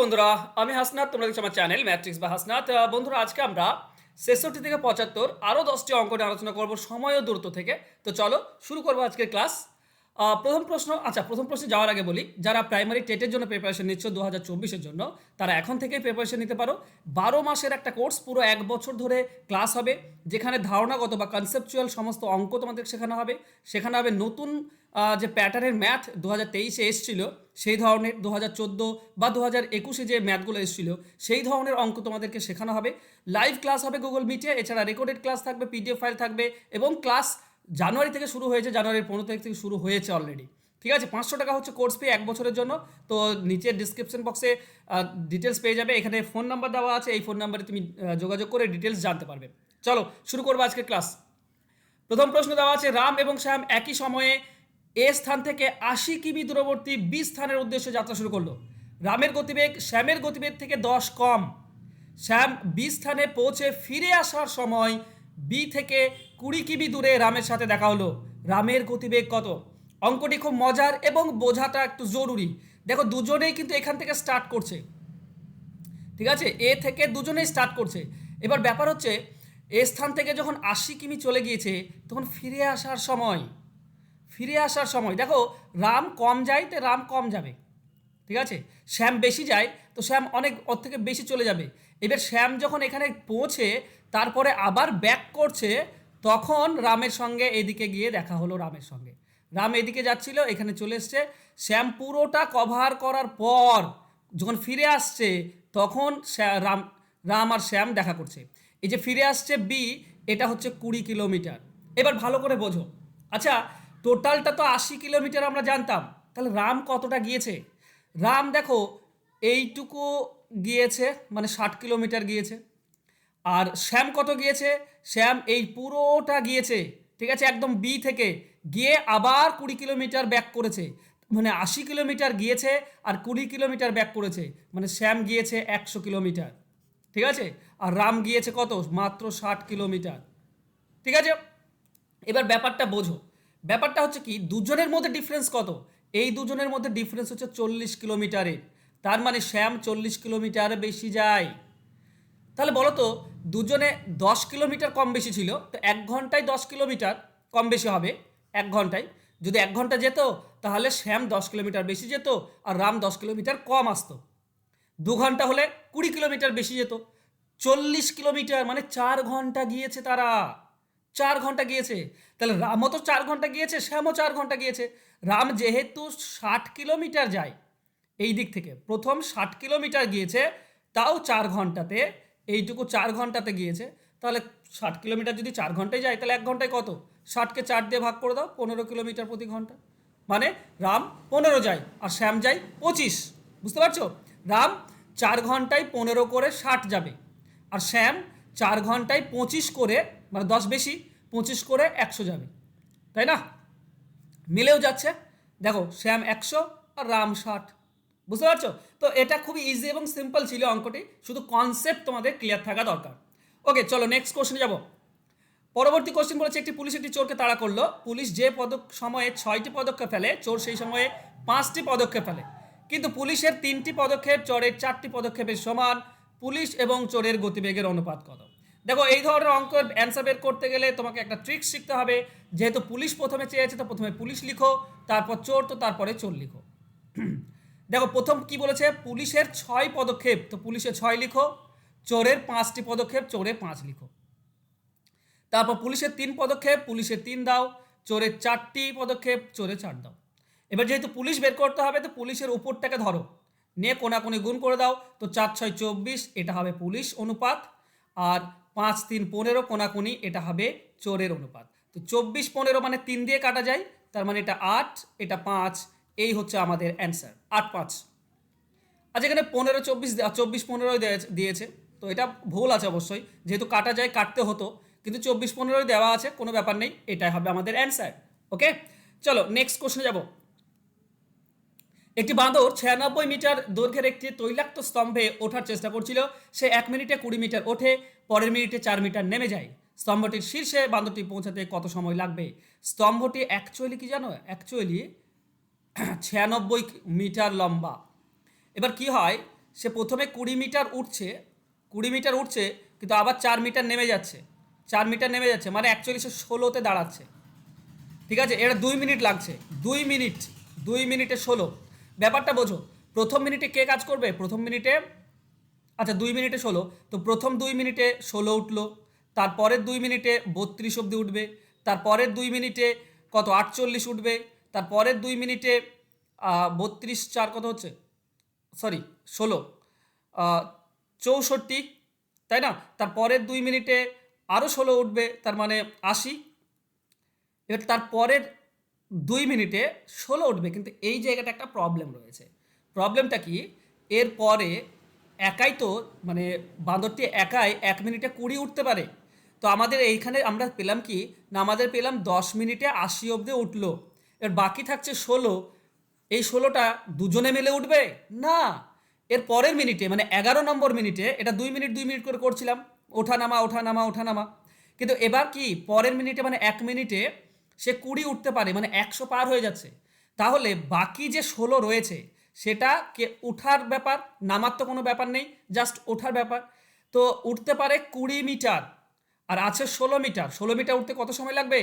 বন্ধুরা, আমি হাসনাত, তোমরা দেখছ আমার চ্যানেল ম্যাট্রিক্স বা হাসনাত। বন্ধুরা, আজকে আমরা ছেষট্টি থেকে পঁচাত্তর আরও দশটি অঙ্ক নিয়ে আলোচনা করব সময় ও দূরত্ব থেকে। তো চলো, শুরু করব আজকের ক্লাস প্রথম প্রশ্ন আচ্ছা প্রথম প্রশ্নে যাওয়ার আগে বলি, যারা প্রাইমারি টেটের জন্য প্রিপারেশন নিচ্ছ দু হাজার চব্বিশের জন্য, তারা এখন থেকেই প্রিপারেশন নিতে পারো। বারো মাসের একটা কোর্স পুরো এক বছর ধরে ক্লাস হবে, যেখানে ধারণাগত বা কনসেপচুয়াল সমস্ত অঙ্ক তোমাদের শেখানো হবে। শেখানো হবে নতুন যে প্যাটার্নের ম্যাথ দু হাজার তেইশে এসেছিল, সেই ধরনের দু হাজার চোদ্দ বা দু হাজার একুশে যে ম্যাথগুলো এসেছিল, সেই ধরনের অঙ্ক তোমাদেরকে শেখানো হবে। লাইভ ক্লাস হবে গুগল মিটে এছাড়া রেকর্ডেড ক্লাস থাকবে পিডিএফ ফাইল থাকবে, এবং ক্লাস জানুয়ারি থেকে শুরু হয়েছে, জানুয়ারির পনেরো তারিখ থেকে শুরু হয়েছে অলরেডি ঠিক আছে, পাঁচশো টাকা হচ্ছে কোর্স ফি এক বছরের জন্য, তো নিচের ডিসক্রিপশন বক্সে ডিটেলস পেয়ে যাবে। এখানে ফোন নাম্বার দেওয়া আছে, এই ফোন নাম্বারে তুমি যোগাযোগ করে ডিটেলস জানতে পারবে। চলো, শুরু করব আজকে ক্লাস প্রথম প্রশ্ন দেওয়া আছে, রাম এবং শ্যাম একই সময়ে এ স্থান থেকে আশি কিমি দূরবর্তী বি স্থানের উদ্দেশ্যে যাত্রা শুরু করল। রামের গতিবেগ, শ্যামের গতিবেগ থেকে দশ কম। শ্যাম বি স্থানে পৌঁছে ফিরে আসার সময় বি থেকে কুড়ি কিবি দূরে রামের সাথে দেখা হলো। রামের গতিবেগ কত? অঙ্কটি খুব মজার এবং বোঝাটা একটু জরুরি। দেখো, দুজনেই কিন্তু এখান থেকে স্টার্ট করছে। ঠিক আছে? এ থেকে দুজনেই স্টার্ট করছে। এবার ব্যাপার হচ্ছে এ স্থান থেকে যখন আশি কিমি চলে গিয়েছে, তখন ফিরে আসার সময়, ফিরে আসার সময়। দেখো, রাম কম যায় তো রাম কম যাবে। ঠিক আছে? শ্যাম বেশি যায় তো শ্যাম অনেক, ওর থেকে বেশি চলে যাবে। এবার শ্যাম যখন এখানে পৌঁছে তারপরে আবার ব্যাক করছে, তখন রামের সঙ্গে এদিকে গিয়ে দেখা হলো রামের সঙ্গে। রাম এদিকে যাচ্ছিল, এখানে চলে এসছে। শ্যাম পুরোটা কভার করার পর যখন ফিরে আসছে, তখন রাম রাম আর শ্যাম দেখা করছে। এই যে ফিরে আসছে বি এটা হচ্ছে কুড়ি কিলোমিটার। এবার ভালো করে বোঝো। আচ্ছা টোটালটা তো আশি কিলোমিটার আমরা জানতাম। তাহলে রাম কতটা গিয়েছে? রাম দেখো, এইটুকু গিয়েছে মানে ষাট কিলোমিটার গিয়েছে। আর শ্যাম কত গিয়েছে? শ্যাম এই পুরোটা গিয়েছে, ঠিক আছে? একদম বি থেকে। গিয়ে আবার কুড়ি কিলোমিটার ব্যাক করেছে। মানে আশি কিলোমিটার গিয়েছে আর কুড়ি কিলোমিটার ব্যাক করেছে। মানে শ্যাম গিয়েছে একশো কিলোমিটার, ঠিক আছে? আর রাম গিয়েছে কত? মাত্র ষাট কিলোমিটার, ঠিক আছে? এবার ব্যাপারটা বোঝো। ব্যাপারটা হচ্ছে কি, দুজনের মধ্যে ডিফারেন্স কত? এই দুজনের মধ্যে ডিফারেন্স হচ্ছে চল্লিশ কিলোমিটারের। তার মানে শ্যাম চল্লিশ কিলোমিটার বেশি যায়। তাহলে বলো তো দুজনে দশ কিলোমিটার কম বেশি ছিল, তো এক ঘন্টায় দশ কিলোমিটার কম বেশি হবে, এক ঘন্টায়। যদি এক ঘণ্টা যেত, তাহলে শ্যাম দশ কিলোমিটার বেশি যেত আর রাম দশ কিলোমিটার কম আসতো। দু ঘণ্টা হলে কুড়ি কিলোমিটার বেশি যেত। চল্লিশ কিলোমিটার মানে চার ঘণ্টা গিয়েছে তারা। চার ঘণ্টা গিয়েছে। তাহলে রামও তো চার ঘণ্টা গিয়েছে, শ্যামও চার ঘণ্টা গিয়েছে। রাম যেহেতু ষাট কিলোমিটার যায়, এই দিক থেকে। প্রথম ষাট কিলোমিটার গিয়েছে, তাও চার ঘন্টাতে এইটুকু চার ঘন্টাতে গিয়েছে। তাহলে ষাট কিলোমিটার যদি চার ঘন্টায় যায়, তাহলে এক ঘন্টায় কত? ষাটকে চার দিয়ে ভাগ করে দাও, পনেরো কিলোমিটার প্রতি ঘণ্টা। মানে রাম পনেরো যায়, আর শ্যাম যায় পঁচিশ। বুঝতে পারছ? রাম চার ঘন্টায় পনেরো করে ষাট যাবে, আর শ্যাম চার ঘন্টায় পঁচিশ করে মানে দশ বেশি, পঁচিশ করে একশো যাবে। তাই না? মিলেও যাচ্ছে। দেখো, শ্যাম একশো আর রাম ষাট। বুঝতে পারছ? তো এটা খুবই ইজি এবং সিম্পল ছিল অঙ্কটি। শুধু কনসেপ্ট তোমাদের ক্লিয়ার থাকা দরকার। ওকে চলো নেক্সট কোশ্চেনে যাব। পরবর্তী কোশ্চেন বলেছে, একটি পুলিশ একটি চোরকে তাড়া করল। পুলিশ যে পদক, সময়ে ছয়টি পদক্ষেপ ফেলে, চোর সেই সময়ে পাঁচটি পদক্ষেপ ফেলে। কিন্তু পুলিশের তিনটি পদক্ষেপ, চোরের চারটি পদক্ষেপের সমান। পুলিশ এবং চোরের গতিবেগের অনুপাত কত? দেখো, এই ধরনের অঙ্ক অ্যান্সার বের করতে গেলে তোমাকে একটা ট্রিক শিখতে হবে। যেহেতু পুলিশ প্রথমে চেয়েছে, তো প্রথমে পুলিশ লিখো, তারপর চোর, তো তারপরে চোর লিখো। দেখো, প্রথম কি বলেছে? পুলিশের ছয় পদক্ষেপ। তো পুলিশের ছয় লিখো, চোরের পাঁচটি পদক্ষেপ, চোরে পাঁচ লিখো। তারপর পুলিশের তিন পদক্ষেপ পুলিশের তিন দাও, চোরের চারটি পদক্ষেপ, চোরে চার দাও। এবার যেহেতু পুলিশ বের করতে হবে, তো পুলিশের উপরটাকে ধরো। নিয়ে কোনাকুনি গুণ করে দাও। তো চার, ছয়, চব্বিশ, এটা হবে পুলিশ অনুপাত। আর পাঁচ, তিন, পনেরো, কোনাকুনি, এটা হবে চোরের অনুপাত। তো চব্বিশ, পনেরো মানে তিন দিয়ে কাটা যায়। তার মানে এটা আট, এটা পাঁচ এই হচ্ছে আমাদের অ্যান্সার আট পাঁচ। আজ এখানে পনেরো, চব্বিশ চব্বিশ পনেরোই দিয়েছে। তো এটা ভুল আছে অবশ্যই। যেহেতু কাটা যায়, কাটতে হতো। কিন্তু চব্বিশ পনেরোই দেওয়া আছে, কোনো ব্যাপার নেই। এটাই হবে আমাদের অ্যান্সার ওকে চলো নেক্সট কোশ্চেনে যাব। একটি বাঁদর ছিয়ানব্বই মিটার দৈর্ঘ্যের একটি তৈলাক্ত স্তম্ভে ওঠার চেষ্টা করছিল। সে এক মিনিটে কুড়ি মিটার ওঠে, পরের মিনিটে চার মিটার নেমে যায়। স্তম্ভটির শীর্ষে বাঁদরটি পৌঁছাতে কত সময় লাগবে? স্তম্ভটি অ্যাকচুয়ালি কি জানো? অ্যাকচুয়ালি ছিয়ানব্বই মিটার লম্বা। এবার কি হয়, সে প্রথমে কুড়ি মিটার উঠছে, কুড়ি মিটার উঠছে, কিন্তু আবার চার মিটার নেমে যাচ্ছে। চার মিটার নেমে যাচ্ছে মানে অ্যাকচুয়ালি সে ষোলোতে দাঁড়াচ্ছে। ঠিক আছে? এটা দুই মিনিট লাগছে, দুই মিনিট, দুই মিনিটে ষোলো। ব্যাপারটা বোঝো, প্রথম মিনিটে কে কাজ করবে? প্রথম মিনিটে আচ্ছা দুই মিনিটে ষোলো। তো প্রথম দুই মিনিটে ষোলো উঠল, তারপরের দুই মিনিটে বত্রিশ অবধি উঠবে, তারপরের দুই মিনিটে কত? আটচল্লিশ উঠবে তারপরের দুই মিনিটে বত্রিশ চার কত হচ্ছে? সরি, ষোলো। চৌষট্টি, তাই না? তারপরের দুই মিনিটে আরও ষোলো উঠবে, তার মানে আশি। এবার তারপরের দুই মিনিটে ষোলো উঠবে, কিন্তু এই জায়গাটা একটা প্রবলেম রয়েছে। প্রবলেমটা কি? এর পরে একাই তো মানে বাঁদরটি একাই এক মিনিটে কুড়ি উঠতে পারে। তো আমাদের এইখানে আমরা পেলাম কি? না, আমাদের পেলাম দশ মিনিটে আশি অবধি উঠল। এর বাকি থাকছে ষোলো। এই ষোলোটা দুজনে মিলে উঠবে? না। এর পরের মিনিটে মানে এগারো নম্বর মিনিটে, এটা দুই মিনিট দুই মিনিট করে করছিলাম ওঠা নামা ওঠা নামা ওঠা নামা কিন্তু এবার কি, পরের মিনিটে মানে এক মিনিটে সে কুড়ি উঠতে পারে মানে একশো পার হয়ে যাচ্ছে। তাহলে বাকি যে ষোলো রয়েছে, সেটা কে, উঠার ব্যাপার, নামার তো কোনো ব্যাপার নেই, জাস্ট ওঠার ব্যাপার। তো উঠতে পারে কুড়ি মিটার, আর আছে ষোলো মিটার। ষোলো মিটার উঠতে কত সময় লাগবে?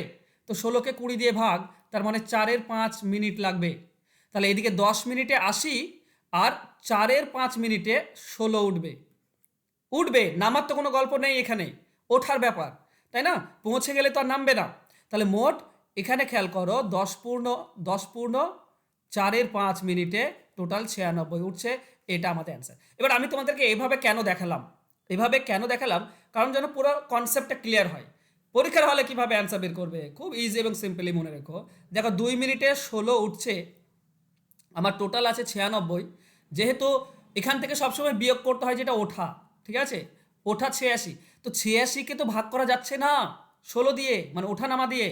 তো ষোলোকে কুড়ি দিয়ে ভাগ, তার মানে চারের পাঁচ মিনিট লাগবে। তাহলে এদিকে দশ মিনিটে আসি আর চারের পাঁচ মিনিটে ষোলো উঠবে। উঠবে, নামার তো কোনো গল্প নেই এখানে, ওঠার ব্যাপার, তাই না? পৌঁছে গেলে তো আর নামবে না। তাহলে মোট এখানে খেয়াল করো, দশ পূর্ণ দশ পূর্ণ, চারের পাঁচ মিনিটে টোটাল ছিয়ানব্বই উঠছে, এটা আমাদের অ্যান্সার। এবার আমি তোমাদেরকে এভাবে কেন দেখালাম? এভাবে কেন দেখালাম? কারণ যেন পুরো কনসেপ্টটা ক্লিয়ার হয়। পরীক্ষার হলে কীভাবে অ্যান্সার বের করবে? খুব ইজি এবং সিম্পলি মনে রেখো। দেখো, দুই মিনিটে ষোলো উঠছে। আমার টোটাল আছে ছিয়ানব্বই। যেহেতু এখান থেকে সবসময় বিয়োগ করতে হয় যেটা ওঠা, ঠিক আছে? ওঠা ছিয়াশি। তো ছিয়াশিকে তো ভাগ করা যাচ্ছে না। ষোলো দিয়ে মানে ওঠা নামা দিয়ে।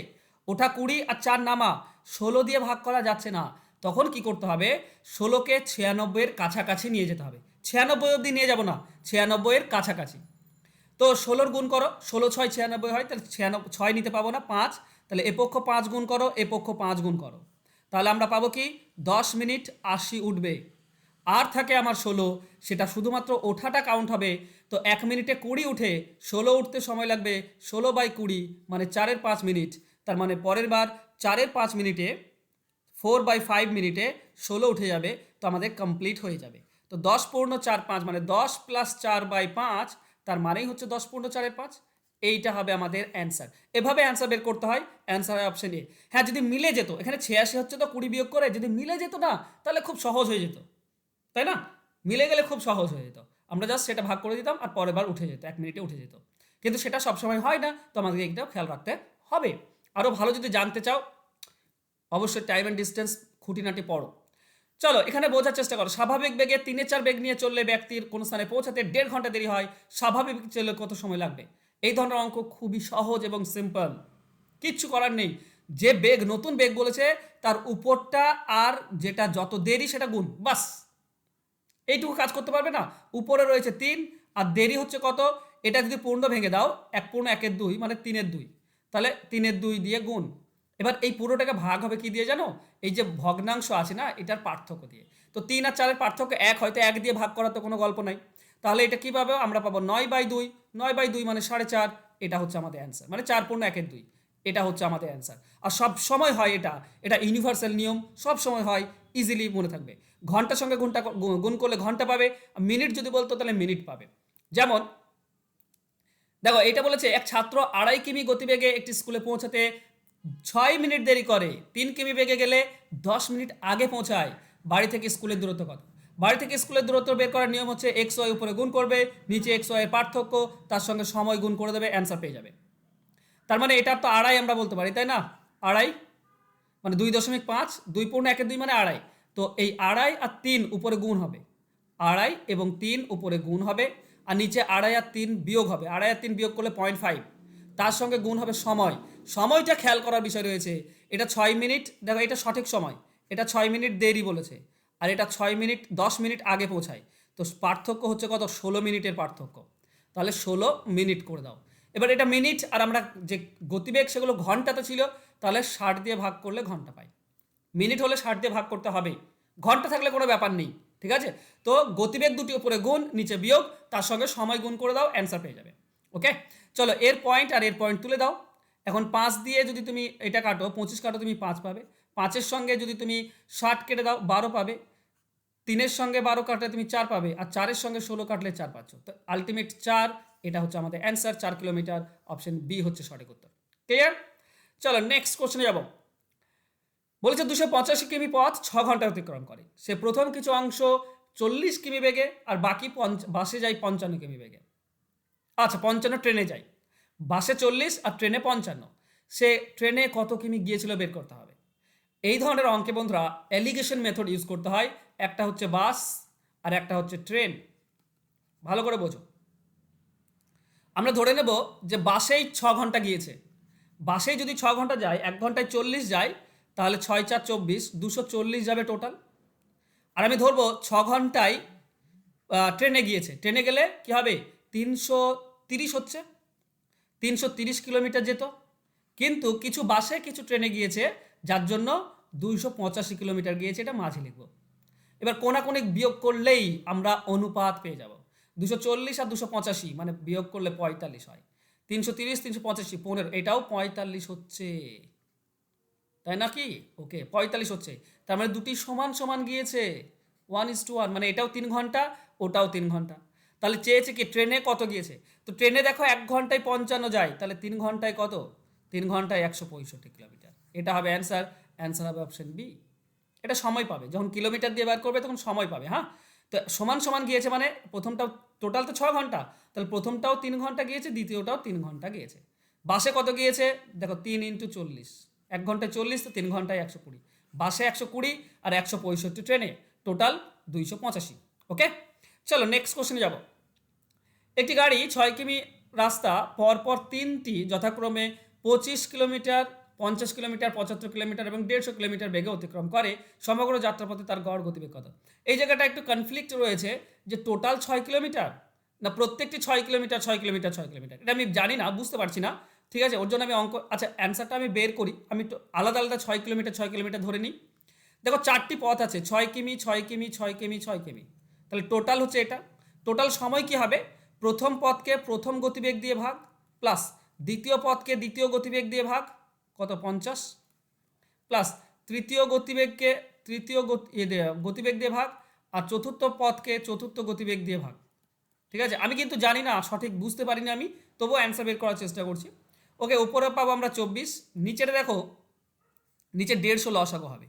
ওঠা কুড়ি আর চার নামা। ষোলো দিয়ে ভাগ করা যাচ্ছে না। তখন কি করতে হবে? ষোলোকে ছিয়ানব্বইয়ের কাছাকাছি নিয়ে যেতে হবে। ছিয়ানব্বই অবধি নিয়ে যাব না। ছিয়ানব্বইয়ের কাছাকাছি। তো ষোলোর গুণ করো, ষোলো, ছয়, ছিয়ানব্বই হয়, তাহলে ছিয়ানব্বই, ছয় নিতে পাবো না, পাঁচ, তাহলে এ পক্ষ পাঁচ গুণ করো, এ পক্ষ পাঁচ গুণ করো। তাহলে আমরা পাবো কি? দশ মিনিট আশি উঠবে। আর থাকে আমার ষোলো, সেটা শুধুমাত্র ওঠাটা কাউন্ট হবে, তো এক মিনিটে কুড়ি উঠে ষোলো উঠতে সময় লাগবে ষোলো বাই কুড়ি মানে চারের পাঁচ মিনিট, তার মানে পরের বার চারের পাঁচ মিনিটে ফোর বাই ফাইভ মিনিটে ষোলো উঠে যাবে, তো আমাদের কমপ্লিট হয়ে যাবে। তো দশ পূর্ণ চার, পাঁচ মানে দশ প্লাস চার বাই পাঁচ তার মানেই হচ্ছে দশ পূর্ণ চারের পাঁচ। এইটা হবে আমাদের অ্যান্সার এভাবে অ্যান্সার বের করতে হয় অ্যান্সার হয় অপশন এ হ্যাঁ যদি মিলে যেত, এখানে ছিয়াশি হচ্ছে তো কুড়ি বিয়োগ করে, যদি মিলে যেত না, তাহলে খুব সহজ হয়ে যেত। তাই না? মিলে গেলে খুব সহজ হয়ে যেত। আমরা জাস্ট সেটা ভাগ করে দিতাম, আর পরের বার উঠে যেত, এক মিনিটে উঠে যেত। কিন্তু সেটা সবসময় হয় না, তো আমাদেরকে এইটাও খেয়াল রাখতে হবে। আরও ভালো যদি জানতে চাও, অবশ্যই টাইম অ্যান্ড ডিস্টেন্স খুঁটিনাটি পড়ো। চলো, এখানে বোঝার চেষ্টা করো। স্বাভাবিক বেগে তিনে চার বেগ নিয়ে চললে ব্যক্তির কোনো স্থানে পৌঁছাতে দেড় ঘণ্টা দেরি হয়। স্বাভাবিক চললে কত সময় লাগবে? এই ধরনের অঙ্ক খুবই সহজ এবং সিম্পল কিচ্ছু করার নেই। যে বেগ, নতুন বেগ বলেছে, তার উপরটা আর যেটা যত দেরি সেটা গুণ, বাস। এইটুকু কাজ করতে পারবে না? উপরে রয়েছে তিন, আর দেরি হচ্ছে কত? এটা যদি পূর্ণ ভেঙে দাও, এক পূর্ণ একের দুই মানে তিনের দুই। তাহলে তিনের দুই দিয়ে গুণ। এবার এই পুরোটাকে ভাগ হবে কি দিয়ে জানো? এই যে ভগ্নাংশ আছে না, এটার পার্থক্য দিয়ে। তো তিন আর চারের পার্থক্য এক, হয়তো এক দিয়ে ভাগ করার তো কোনো গল্প নাই। তাহলে এটা কী পাবো আমরা পাবো? নয় বাই দুই, নয় বাই দুই মানে সাড়ে চার, এটা হচ্ছে আমাদের অ্যান্সার মানে চার পূর্ণ একের দুই, এটা হচ্ছে আমাদের অ্যান্সার আর সব সময় হয় এটা এটা ইউনিভার্সাল নিয়ম, সব সময় হয় ইজিলি মনে থাকবে। ঘণ্টার সঙ্গে ঘণ্টা গুণ করলে ঘণ্টা পাবে মিনিট যদি বলতো তাহলে মিনিট পাবে। যেমন, দেখো, এটা বলেছে, এক ছাত্র আড়াই কিমি গতিবেগে একটি স্কুলে পৌঁছাতে ছয় মিনিট দেরি করে। তিন কিমি বেগে গেলে দশ মিনিট আগে পৌঁছায়। বাড়ি থেকে স্কুলের দূরত্ব কত? বাড়ি থেকে স্কুলের দূরত্ব বের করার নিয়ম হচ্ছে এক্স ওয়াই উপরে গুণ করবে, নিচে এক্স ওয়াই এর পার্থক্য, তার সঙ্গে সময় গুণ করে দেবে, অ্যান্সার পেয়ে যাবে। তার মানে এটার তো আড়াই আমরা বলতে পারি, তাই না? আড়াই? মানে দুই দশমিক পাঁচ, দুই পূর্ণ একের দুই মানে আড়াই। তো এই আড়াই আর তিন উপরে গুণ হবে। আড়াই এবং তিন উপরে গুণ হবে, আর নিচে আড়াই আর তিন বিয়োগ হবে। আড়াই আর তিন বিয়োগ করলে পয়েন্ট ফাইভ তার সঙ্গে গুণ হবে সময়। সময়টা খেয়াল করার বিষয় রয়েছে। এটা ছয় মিনিট, দেখো এটা সঠিক সময়। এটা ছয় মিনিট দেরি বলেছে। আর এটা ছয় মিনিট, দশ মিনিট আগে পৌঁছায়। তো পার্থক্য হচ্ছে কত? ষোলো মিনিটের পার্থক্য। তাহলে ষোলো মিনিট করে দাও। এবার এটা মিনিট আর আমরা যে গতিবেগ, সেগুলো ঘন্টাতে ছিল, তাহলে ষাট দিয়ে ভাগ করলে ঘণ্টা পাই। মিনিট হলে ষাট দিয়ে ভাগ করতে হবে। ঘণ্টা থাকলে কোনো ব্যাপার নেই, ঠিক আছে? তো গতিবেগ দুটি উপরে গুণ, নিচে বিয়োগ, তার সঙ্গে সময় গুণ করে দাও, অ্যান্সার পেয়ে যাবে। ওকে? চলো, এর পয়েন্ট আর এর পয়েন্ট তুলে দাও। এখন পাঁচ দিয়ে যদি তুমি এটা কাটো, পঁচিশ কাটো, তুমি পাঁচ পাবে। পাঁচের সঙ্গে যদি তুমি ষাট কেটে দাও, বারো পাবে। তিনের সঙ্গে বারো কাটলে তুমি চার পাবে, আর চারের সঙ্গে ষোলো কাটলে চার পাচ্ছ তো আলটিমেট চার, এটা হচ্ছে আমাদের অ্যান্সার চার কিলোমিটার অপশন বি হচ্ছে সঠিক উত্তর। ক্লিয়ার চলো নেক্সট কোশ্চেনে যাব। বলেছে দুশো পঁচাশি কিমি পথ ছ ঘণ্টা অতিক্রম করে। সে প্রথম কিছু অংশ চল্লিশ কিমি বেগে, আর বাকি পঞ্চ বাসে যায় পঞ্চান্ন কিমি বেগে। আচ্ছা পঞ্চান্ন ট্রেনে যায় বাসে চল্লিশ আর ট্রেনে পঞ্চান্ন। সে ট্রেনে কত কিমি গিয়েছিল বের করতে হবে। এই ধরনের অঙ্কে বন্ধুরা অ্যালিগেশন মেথড ইউজ করতে হয়। একটা হচ্ছে বাস আর একটা হচ্ছে ট্রেন। ভালো করে বোঝো। আমরা ধরে নেব যে বাসেই ছ ঘণ্টা গিয়েছে। বাসেই যদি ছ ঘণ্টা যায়, এক ঘন্টায় চল্লিশ যায়, তাহলে ছয় চার চব্বিশ, দুশো চল্লিশ যাবে টোটাল। আর আমি ধরবো ছ ঘন্টায় ট্রেনে গিয়েছে। ট্রেনে গেলে কি হবে? তিনশো তিরিশ হচ্ছে। তিনশো তিরিশ কিলোমিটার যেত। কিন্তু কিছু বাসে কিছু ট্রেনে গিয়েছে, যার জন্য দুইশো পঁচাশি কিলোমিটার গিয়েছে এটা মাঝে লিখব। এবার কোনাকুনি বিয়োগ করলেই আমরা অনুপাত পেয়ে যাব। দুশো চল্লিশ আর দুশো পঁচাশি মানে বিয়োগ করলে পঁয়তাল্লিশ হয়। তিনশো তিরিশ, তিনশো পঁচাশি, পনেরো, এটাও পঁয়তাল্লিশ হচ্ছে। তাই নাকি ওকে, পঁয়তাল্লিশ হচ্ছে। তার মানে দুটি সমান সমান গিয়েছে। ওয়ান ইস টু ওয়ান মানে এটাও তিন ঘণ্টা, ওটাও তিন ঘণ্টা। তাহলে চেয়েছে কি? ট্রেনে কত গিয়েছে? তো ট্রেনে দেখো এক ঘন্টায় পঞ্চান্ন যায়, তাহলে তিন ঘন্টায় কত? তিন ঘন্টায় একশো পঁয়ষট্টি কিলোমিটার। এটা হবে অ্যান্সার অ্যান্সার হবে অপশন বি। এটা সময় পাবে, যখন কিলোমিটার দিয়ে বার করবে তখন সময় পাবে হ্যাঁ? তো সমান সমান গিয়েছে মানে প্রথমটাও টোটাল তো ছ ঘণ্টা, তাহলে প্রথমটাও তিন ঘণ্টা গিয়েছে, দ্বিতীয়টাও তিন ঘণ্টা গিয়েছে। বাসে কত গিয়েছে? দেখো তিন ইন্টু চল্লিশ। এক ঘন্টায় চল্লিশ, তো তিন ঘন্টায় একশো কুড়ি। বাসে একশো কুড়ি আর একশো পঁয়ষট্টি ট্রেনে টোটাল দুইশো পঁচাশি ওকে চলো নেক্সট কোশ্চেনে যাব। একটি গাড়ি ছয় কিমি রাস্তা, পরপর তিনটি যথাক্রমে পঁচিশ কিলোমিটার, পঞ্চাশ কিলোমিটার, পঁচাত্তর কিলোমিটার এবং দেড়শো কিলোমিটার বেগে অতিক্রম করে সমগ্র যাত্রাপথে তার গড় গতিবেগ এই জায়গাটা একটু কনফ্লিক্ট রয়েছে যে টোটাল ছয় কিলোমিটার না প্রত্যেকটি ছয় কিলোমিটার ছয় কিলোমিটার ছয় কিলোমিটার? এটা আমি জানি না, বুঝতে পারছি না। ঠিক আছে, ওর জন্য আমি অঙ্ক আচ্ছা অ্যান্সারটা আমি বের করি। আমি আলাদা আলাদা ছয় কিলোমিটার ছয় কিলোমিটার ধরে নিই। দেখো, চারটি পথ আছে, ছয় কিমি ছয় কিমি ছয় কিমি ছয় কিমি। তাহলে টোটাল হচ্ছে এটা। টোটাল সময় কি হবে? প্রথম পথকে প্রথম গতিবেগ দিয়ে ভাগ প্লাস দ্বিতীয় পথকে দ্বিতীয় গতিবেগ দিয়ে ভাগ, কত? পঞ্চাশ। প্লাস তৃতীয় গতিবেগকে তৃতীয় গতিবেগ দিয়ে ভাগ আর চতুর্থ পথকে চতুর্থ গতিবেগ দিয়ে ভাগ। ঠিক আছে? আমি কিন্তু জানি না, সঠিক বুঝতে পারিনি আমি, তবুও অ্যান্সার বের করার চেষ্টা করছি। ওকে উপরে পাবো আমরা চব্বিশ নিচেটা দেখো, নিচে দেড়শো লসাগো হবে।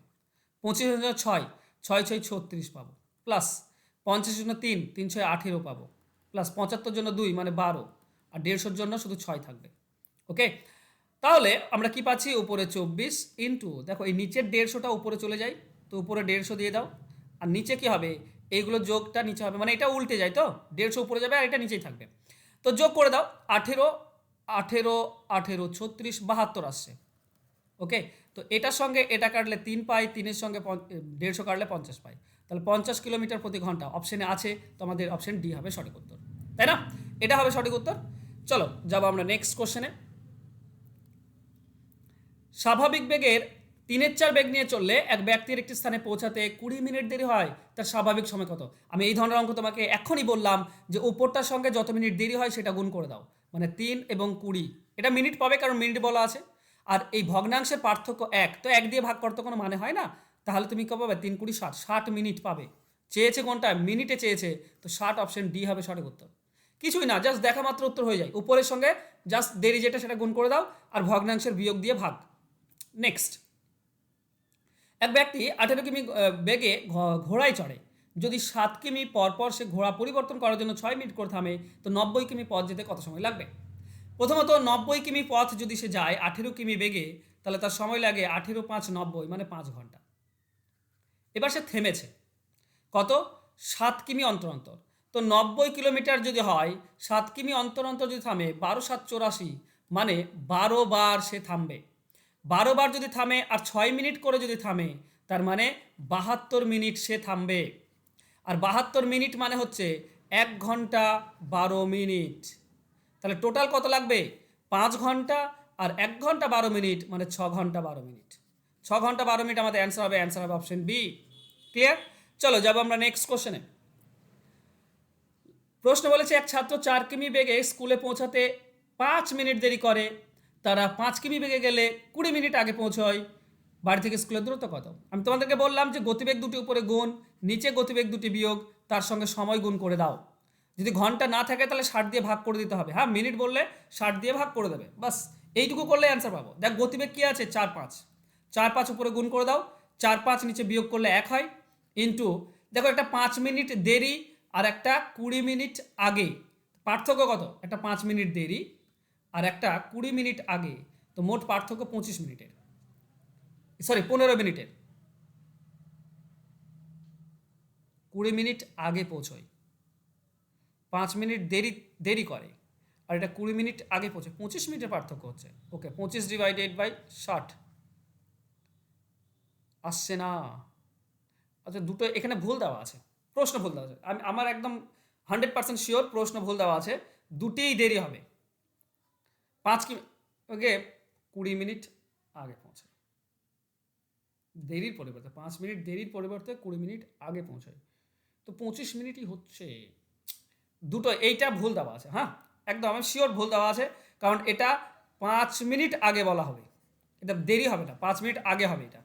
পঁচিশ ছয় ছয় ছয় ছত্রিশ পাবো। প্লাস পঞ্চাশের জন্য তিন তিন ছয় আঠেরো পাবো। প্লাস পঁচাত্তর জন্য দুই মানে বারো, আর দেড়শোর জন্য শুধু ছয় থাকবে ওকে তাহলে আমরা কি পাচ্ছি? উপরে চব্বিশ ইন্টু দেখো এই নিচের দেড়শোটা উপরে চলে যায়, তো উপরে দেড়শো দিয়ে দাও, আর নিচে কি হবে? এইগুলো যোগটা নিচে হবে মানে এটা উল্টে যায় তো, দেড়শো উপরে যাবে আর এটা নিচেই থাকবে, তো যোগ করে দাও, আঠেরো আঠেরো আঠেরো, ছত্রিশ, বাহাত্তর আসছে ওকে তো এটার সঙ্গে এটা কাটলে তিন পাই, তিনের সঙ্গে দেড়শো কাটলে পঞ্চাশ পাই তাহলে পঞ্চাশ কিলোমিটার প্রতি ঘণ্টা। অপশনে আছে, তো আমাদের অপশন ডি হবে সঠিক উত্তর। তাই না? এটা হবে সঠিক উত্তর। চলো, যাব আমরা নেক্সট কোশ্চেনে স্বাভাবিক বেগের তিনের চার বেগ নিয়ে চললে এক ব্যক্তির একটি স্থানে পৌঁছাতে কুড়ি মিনিট দেরি হয়, তার স্বাভাবিক সময় কত? আমি এই ধরনের অঙ্ক তোমাকে এখনই বললাম যে উপরটার সঙ্গে যত মিনিট দেরি হয় সেটা গুণ করে দাও। মানে তিন এবং কুড়ি। এটা মিনিট পাবে কারণ মিনিট বলা আছে। আর এই ভগ্নাংশের পার্থক্য এক, তো এক দিয়ে ভাগ করতে কোনো মানে হয় না। তাহলে তুমি কবে পাবে? তিন কুড়ি ষাট। ষাট মিনিট পাবে। চেয়েছে কোনটা? মিনিটে চেয়েছে। তো ষাট অপশন ডি হবে সঠিক উত্তর। কিছুই না জাস্ট দেখা মাত্র উত্তর হয়ে যায়। উপরের সঙ্গে জাস্ট দেরি যেটা সেটা গুণ করে দাও আর ভগ্নাংশের বিয়োগ দিয়ে ভাগ। নেক্সট এক ব্যক্তি আঠেরো কিমি বেগে ঘোড়ায় চড়ে। যদি সাত কিমি পর পর সে ঘোড়া পরিবর্তন করার জন্য ছয় মিনিট করে থামে, তো নব্বই কিমি পথ যেতে কত সময় লাগবে? প্রথমত, নব্বই কিমি পথ যদি সে যায় আঠেরো কিমি বেগে, তাহলে তার সময় লাগে আঠেরো পাঁচ নব্বই মানে পাঁচ ঘণ্টা। এবার সে থেমেছে। কত? সাত কিমি অন্তর অন্তর। তো নব্বই কিলোমিটার যদি হয়, সাত কিমি অন্তর অন্তর যদি থামে, বারো সাত চৌরাশি মানে বারো বার সে থামবে। বারো বার যদি থামে আর ছয় মিনিট করে যদি থামে, তার মানে বাহাত্তর মিনিট সে থামবে। আর বাহাত্তর মিনিট মানে হচ্ছে এক ঘণ্টা বারো মিনিট। তাহলে টোটাল কত লাগবে? পাঁচ ঘণ্টা আর এক ঘণ্টা বারো মিনিট মানে ছ ঘণ্টা বারো মিনিট। ছ ঘণ্টা বারো মিনিট আমাদের অ্যান্সার হবে অ্যান্সার হবে অপশন বি ক্লিয়ার চলো, যাব আমরা নেক্সট কোশ্চেনে প্রশ্ন বলেছে, এক ছাত্র চার কিমি বেগে স্কুলে পৌঁছাতে পাঁচ মিনিট দেরি করে। তারা পাঁচ কিমি বেগে গেলে কুড়ি মিনিট আগে পৌঁছয়। বাড়ি থেকে স্কুলের দূরত্ব কত? আমি তোমাদেরকে বললাম যে গতিবেগ দুটি উপরে গুণ, নিচে গতিবেগ দুটি বিয়োগ, তার সঙ্গে সময় গুণ করে দাও। যদি ঘণ্টা না থাকে তাহলে ষাট দিয়ে ভাগ করে দিতে হবে। হ্যাঁ মিনিট বললে ষাট দিয়ে ভাগ করে দেবে। বাস, এইটুকু করলে অ্যান্সার পাবো। দেখ, গতিবেগ কী আছে? চার, পাঁচ। চার পাঁচ উপরে গুণ করে দাও, চার পাঁচ নিচে বিয়োগ করলে এক হয় ইন্টু দেখো একটা পাঁচ মিনিট দেরি আর একটা কুড়ি মিনিট আগে, পার্থক্য কত? একটা পাঁচ মিনিট দেরি আর একটা কুড়ি মিনিট আগে, তো মোট পার্থক্য পঁচিশ মিনিটের সরি পনেরো মিনিটের। কুড়ি মিনিট আগে পৌঁছয়, পাঁচ মিনিট দেরি দেরি করে আর এটা কুড়ি মিনিট আগে পৌঁছে পঁচিশ মিনিটের পার্থক্য হচ্ছে ওকে পঁচিশ ডিভাইডেড বাই ষাট। আসছে না। আচ্ছা দুটো, এখানে ভুল দেওয়া আছে। প্রশ্ন ভুল দেওয়া আছে। আমি, আমার একদম হান্ড্রেড পার্সেন্ট শিওর প্রশ্ন ভুল দেওয়া আছে। দুটিই দেরি হবে। পাঁচ কি, ওকে, কুড়ি মিনিট আগে পৌঁছায়। দেরির পরিবর্তে, পাঁচ মিনিট দেরির পরিবর্তে কুড়ি মিনিট আগে পৌঁছায়। তো পঁচিশ মিনিটই হচ্ছে। দুটো, এইটা ভুল দেওয়া আছে হ্যাঁ? একদম, আমি শিওর ভুল দেওয়া আছে, কারণ এটা পাঁচ মিনিট আগে বলা হবে। এটা দেরি হবে না, পাঁচ মিনিট আগে হবে এটা।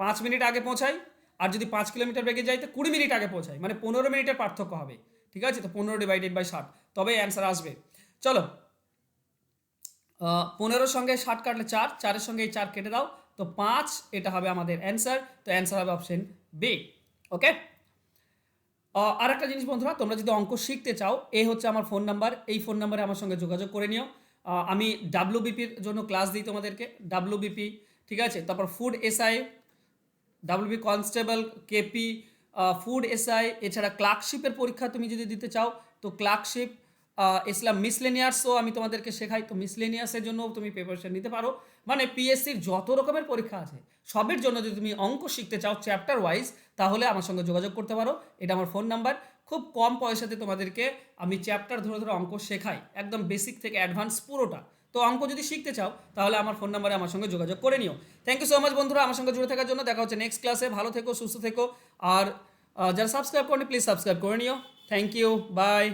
পাঁচ মিনিট আগে পৌঁছাই, আর যদি পাঁচ কিলোমিটার বেগে যাই তো কুড়ি মিনিট আগে পৌঁছাই মানে পনেরো মিনিটের পার্থক্য হবে। ঠিক আছে? তো পনেরো ডিভাইডেড বাই ষাট। তবে অ্যান্সার আসবে। চলো পনেরোর সঙ্গে ষাট কাটলে চার, চারের সঙ্গে এই চার কেটে দাও। তো পাঁচ, এটা হবে আমাদের অ্যান্সার তো অ্যান্সার হবে অপশন বি ওকে আর একটা জিনিস বন্ধুরা, তোমরা যদি অঙ্ক শিখতে চাও এই হচ্ছে আমার ফোন নাম্বার এই ফোন নাম্বারে আমার সঙ্গে যোগাযোগ করে নিও। আমি ডাব্লিউবিপির জন্য ক্লাস দিই তোমাদেরকে। ডাব্লিউবিপি ঠিক আছে? তারপর food SI WB constable KP food SI এছাড়া ক্লার্কশিপের পরীক্ষা তুমি যদি দিতে চাও, তো ক্লার্কশিপ ইসলাম মিসলেনিয়ার্সও আমি তোমাদেরকে শেখাই, তো মিসলেনিয়ার্সের জন্য তুমি প্রিপারেশন নিতে পারো। মানে পিএসসির যত রকমের পরীক্ষা আছে, সবের জন্য যদি তুমি অঙ্ক শিখতে চাও চ্যাপ্টার ওয়াইজ তাহলে আমার সঙ্গে যোগাযোগ করতে পারো। এটা আমার ফোন নাম্বার খুব কম পয়সাতে তোমাদেরকে আমি চ্যাপ্টার ধরে ধরে অঙ্ক শেখাই, একদম বেসিক থেকে অ্যাডভান্স পুরোটা। তো অঙ্ক যদি শিখতে চাও, তাহলে আমার ফোন নাম্বারে আমার সঙ্গে যোগাযোগ করে নিও। থ্যাংক ইউ সো মাচ বন্ধুরা, আমার সঙ্গে জুড়ে থাকার জন্য দেখা হচ্ছে নেক্সট ক্লাসে ভালো থেকো, সুস্থ থেকো। আর যারা সাবস্ক্রাইব করেনি প্লিজ সাবস্ক্রাইব করে নিও। Thank you by